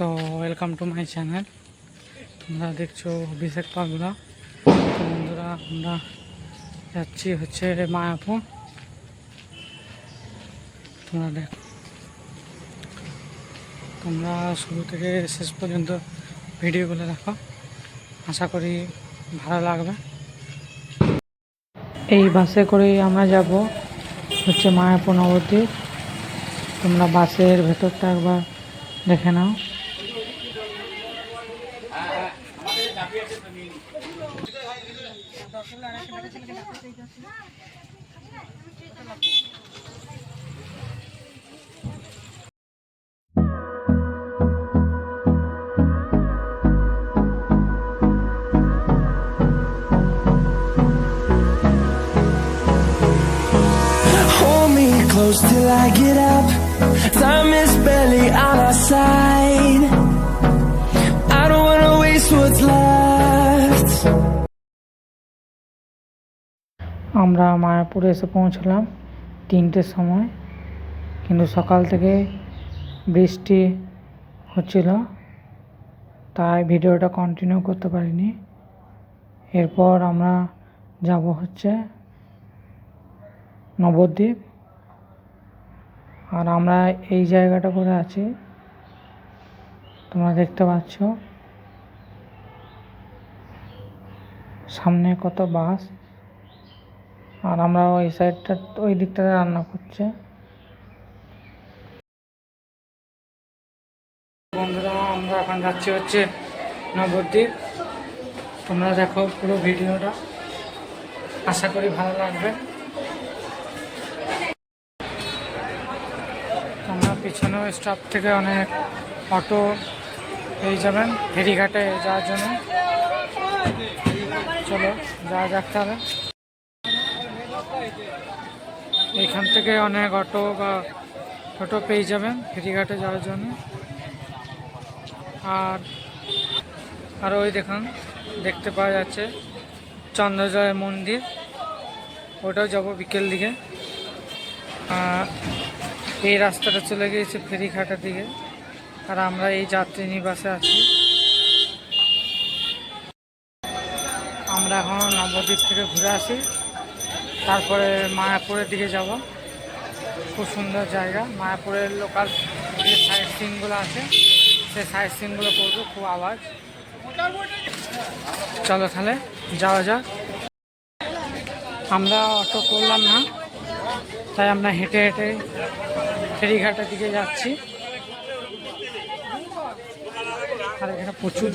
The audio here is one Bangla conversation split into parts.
তো ওয়েলকাম টু মাই চ্যানেল তোমরা দেখছ অভিষেক পাগলা। বন্ধুরা, আমরা যাচ্ছি হচ্ছে মায়াপুর। তোমরা দেখো তোমরা শুরু থেকে শেষ পর্যন্ত ভিডিওগুলো দেখো। আশা করি ভালো লাগবে। এই বাসে করেই আমরা যাব হচ্ছে মায়াপুর নবদ্বীপ। তোমরা বাসের ভেতরটা একবার দেখে নাও। Close till I get up. Time is barely on our side. আমরা মায়াপুরে এসে পৌঁছলাম তিনটের সময়। কিন্তু সকাল থেকে বৃষ্টি হচ্ছিল। তাই ভিডিওটা কন্টিনিউ করতে পারিনি। এরপর আমরা যাব হচ্ছে নবদ্বীপ। আর আমরা এই জায়গাটা করে আছি। তোমরা দেখতে পাচ্ছ। সামনে কত বাস? আর আমরা ওই সাইডটা, ওই দিকটাতে রান্না করছে। বন্ধুরা, আমরা এখন যাচ্ছি হচ্ছে নবদ্বীপ। তোমরা দেখো পুরো ভিডিওটা। আশা করি ভালো লাগবে। তোমরা পিছনেও স্টাফ থেকে অনেক অটো পেয়ে যাবেন। ফেরিঘাটে যাওয়ার জন্য। চলো, যাওয়া যাক তাহলে। এখান থেকে অনেক অটো বা টোটো পেয়ে যাবেন ফেরিঘাটে যাওয়ার জন্য। আর আর ওই দেখুন, দেখতে পাওয়া যাচ্ছে চন্দ্রজয় মন্দির। ওটাও যাব বিকেল দিকে। এই রাস্তাটা চলে গিয়েছে ফেরিঘাটের দিকে। আর আমরা এই যাত্রী নিবাসে আছি। আমরা এখন নবদ্বীপ থেকে ঘুরে আসি। তারপরে মায়াপুরের দিকে যাব। খুব সুন্দর জায়গা। মায়াপুরের লোকাল যে সাইট সিনগুলো আছে, সেই সাইট সিনগুলো করব খুব আওয়াজ। চলো তাহলে, যাওয়া যাক। আমরা অটো করলাম না, তাই আমরা হেঁটে হেঁটে ফেরিঘাটের দিকে যাচ্ছি। এখানে প্রচুর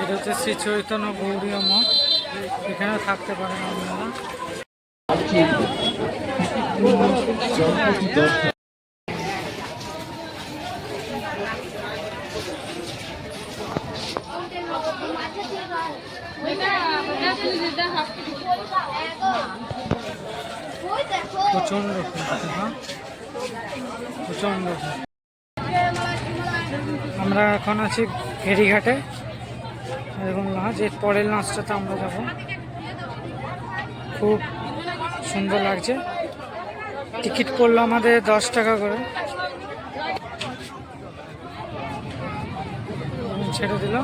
এটা হচ্ছে শ্রী চৈতন্য গৌরীয় মঠ। এখানে থাকতে পারেন আপনারা। প্রচণ্ড ফুল। আমরা এখন আছি ফেরিঘাটে এরকম লঞ্চ এর পরের লঞ্চটাতে আমরা যাব খুব সুন্দর লাগছে টিকিট পড়ল আমাদের দশ টাকা করে। ছেড়ে দিল।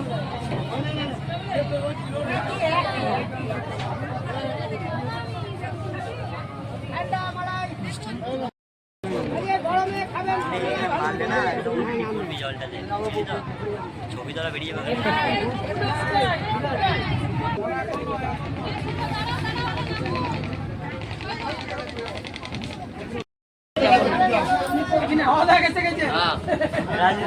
ছবি তোলা বেরিয়ে যাবে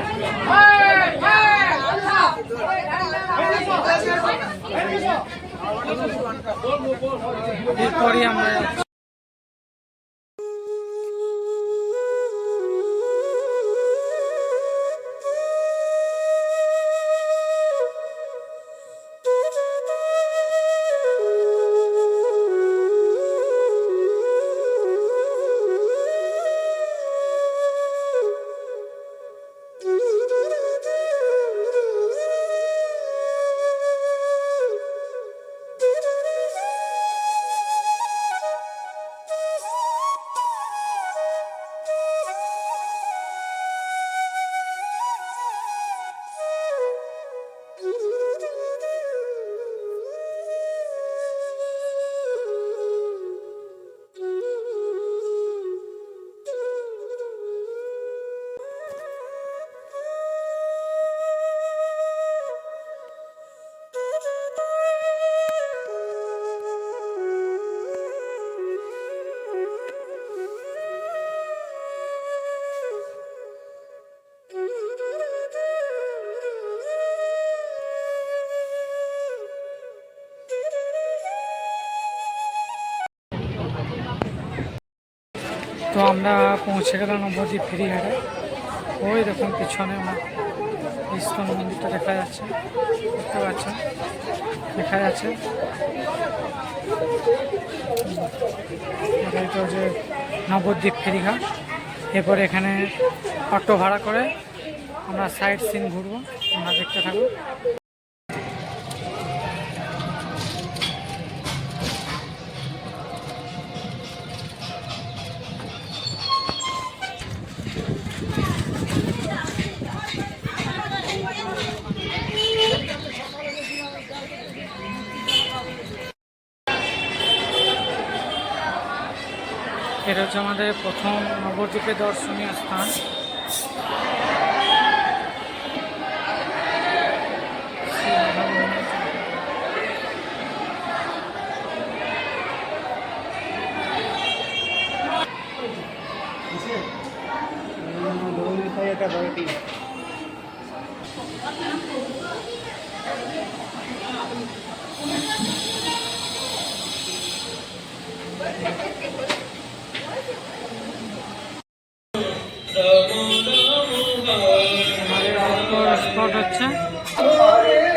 তো আমরা পৌঁছে গেলাম নবদ্বীপ ফেরিঘাটে। ওই দেখুন পিছনে আমার ইস্কন মন্দিরটা দেখা যাচ্ছে, দেখতে পাচ্ছেন, দেখা যাচ্ছে। এটা যে নবদ্বীপ ফেরিঘাট। এরপর এখানে অটো ভাড়া করে আমরা সাইড সিন ঘুরবো, আমরা দেখতে থাকব। আমাদের প্রথম নবদ্বীপে দর্শনীয় স্থান আমাদের করে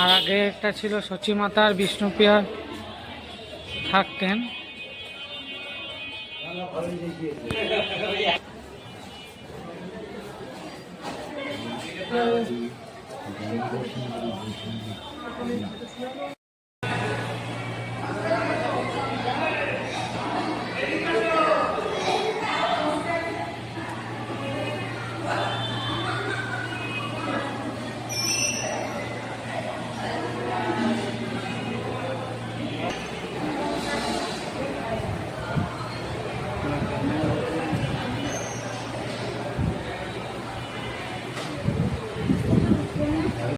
আর আগে একটা ছিল সচিমাতার মাতা আর বিষ্ণুপ্রিয়া থাকতেন।